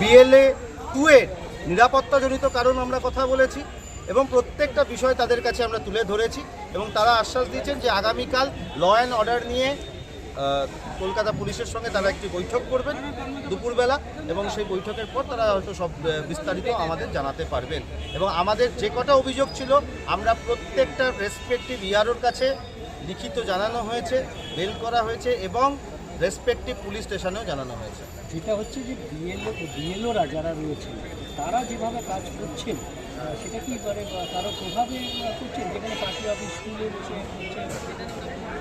BLA two এর নিরাপত্তাজনিত কারণ আমরা কথা বলেছি এবং প্রত্যেকটা বিষয় তাদের কাছে আমরা তুলে ধরেছি এবং তারা আশ্বাস দিয়েছেন যে আগামীকাল ল অ্যান্ড অর্ডার নিয়ে কলকাতা পুলিশের সঙ্গে তারা একটি বৈঠক করবেন দুপুরবেলা এবং সেই বৈঠকের পর তারা হয়তো সব বিস্তারিত আমাদের জানাতে পারবেন। এবং আমাদের যে কটা অভিযোগ ছিল আমরা প্রত্যেকটা রেসপেক্টিভ ইয়ারোর কাছে লিখিত জানানো হয়েছে মেল করা হয়েছে এবং রেসপেক্টিভ পুলিশ স্টেশনেও জানানো হয়েছে। যেটা হচ্ছে যে বিএলও বিএলওরা যারা রয়েছেন তারা যেভাবে কাজ করছেন সেটা কি মানে বা কারও প্রভাবে করছেন? যেখানে পার্টি অফিস স্কুলে বসে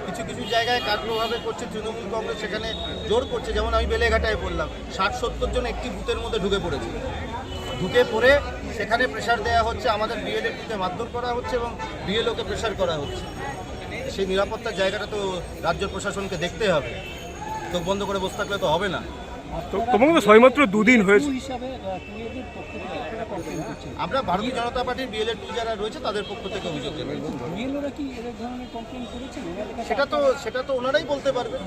কিছু কিছু জায়গায় কার্যভাবে করছে তৃণমূল কংগ্রেস সেখানে জোর করছে। যেমন আমি বেলেঘাটায় বললাম ষাট সত্তর জন একটি বুথের মধ্যে ঢুকে পড়েছে। ঢুকে পড়ে সেখানে প্রেশার দেওয়া হচ্ছে আমাদের বিএলএ টুতে মারধর করা হচ্ছে এবং বিএলওকে প্রেশার করা হচ্ছে। সেই নিরাপত্তার জায়গাটা তো রাজ্য প্রশাসনকে দেখতে হবে। চোখ বন্ধ করে বসে থাকলে তো হবে না। তো- তোমাকে তো সবেমাত্র দুদিন হয়েছে। আমরা ভারতীয় জনতা পার্টির বিএলএ টু যারা রয়েছে তাদের পক্ষ থেকে অভিযোগ সেটা তো সেটা তো ওনারাই বলতে পারবে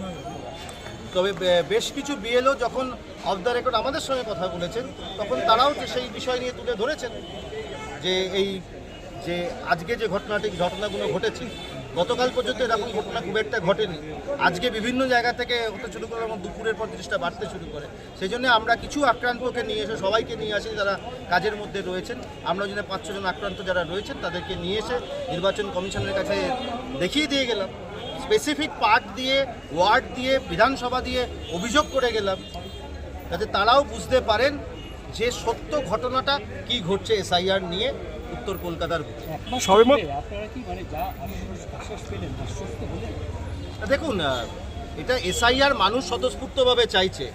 তবে বেশ কিছু বিএলও যখন অফ দ্য রেকর্ড আমাদের সঙ্গে কথা বলেছেন তখন তারাও যে সেই বিষয় নিয়ে তুলে ধরেছেন যে এই যে আজকে যে ঘটনাটি ঘটনাগুলো ঘটেছে গতকাল পর্যন্ত এরকম ঘটনা খুব একটা ঘটেনি। আজকে বিভিন্ন জায়গা থেকে হতে শুরু করে এবং দুপুরের পর জিনিসটা বাড়তে শুরু করে। সেই জন্য আমরা কিছু আক্রান্তকে নিয়ে এসে, সবাইকে নিয়ে আসি যারা কাজের মধ্যে রয়েছেন, আমরা যদি পাঁচ ছজন আক্রান্ত যারা রয়েছেন, তাদেরকে নিয়ে এসে নির্বাচন কমিশনের কাছে দেখিয়ে দিয়ে গেলাম। স্পেসিফিক পার্ট দিয়ে, ওয়ার্ড দিয়ে, বিধানসভা দিয়ে অভিযোগ করে গেলাম, যাতে তারাও বুঝতে পারেন যে সত্য ঘটনাটা কি ঘটছে এসআইআর নিয়ে। উত্তর কলকাতার মানে দেখুন এটা এসআইআর মানুষ স্বতঃস্ফূর্তভাবে চাইছে।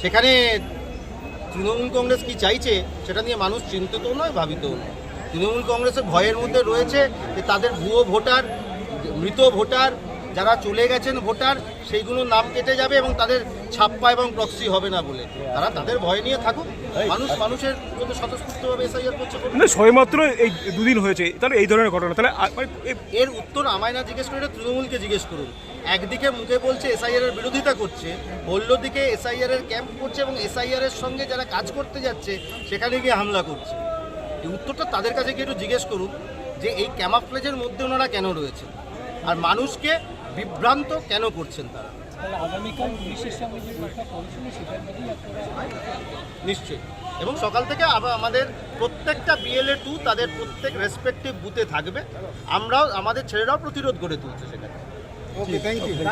সেখানে তৃণমূল কংগ্রেস কি চাইছে সেটা নিয়ে মানুষ চিন্তিত নয় ভাবিত নয়। তৃণমূল কংগ্রেসের ভয়ের মধ্যে রয়েছে যে তাদের ভুয়ো ভোটার মৃত ভোটার যারা চলে গেছেন ভোটার সেইগুলোর নাম কেটে যাবে এবং তাদের ছাপ্পা এবং প্রক্সি হবে না বলে। তারা তাদের ভয় নিয়ে থাকুক। মানুষ মানুষের জন্য স্বতঃস্ফূর্তভাবে এসআইআর করছে। না সবেমাত্র এই দুদিন হয়েছে। তাহলে এই ধরনের ঘটনা। তাহলে মানে এর উত্তর আমায় না জিজ্ঞেস করে এটা তৃণমূলকে জিজ্ঞেস করুন। একদিকে মুখে বলছে এসআইআর এর বিরোধিতা করছে অন্যদিকে এসআইআর এর ক্যাম্প করছে এবং এসআইআর এর সঙ্গে যারা কাজ করতে যাচ্ছে সেখানে গিয়ে হামলা করছে। এই উত্তরটা তাদের কাছে গিয়ে একটু জিজ্ঞেস করুন যে এই ক্যামাফ্লেজের মধ্যে ওনারা কেন রয়েছে আর মানুষকে বিভ্রান্ত কেন করছেন তারা? নিশ্চয়ই। এবং সকাল থেকে আবার আমাদের প্রত্যেকটা বিএলএ টু তাদের প্রত্যেক রেসপেক্টিভ বুথে থাকবে। আমরাও আমাদের ছেলেরাও প্রতিরোধ গড়ে তুলছে সেখানে।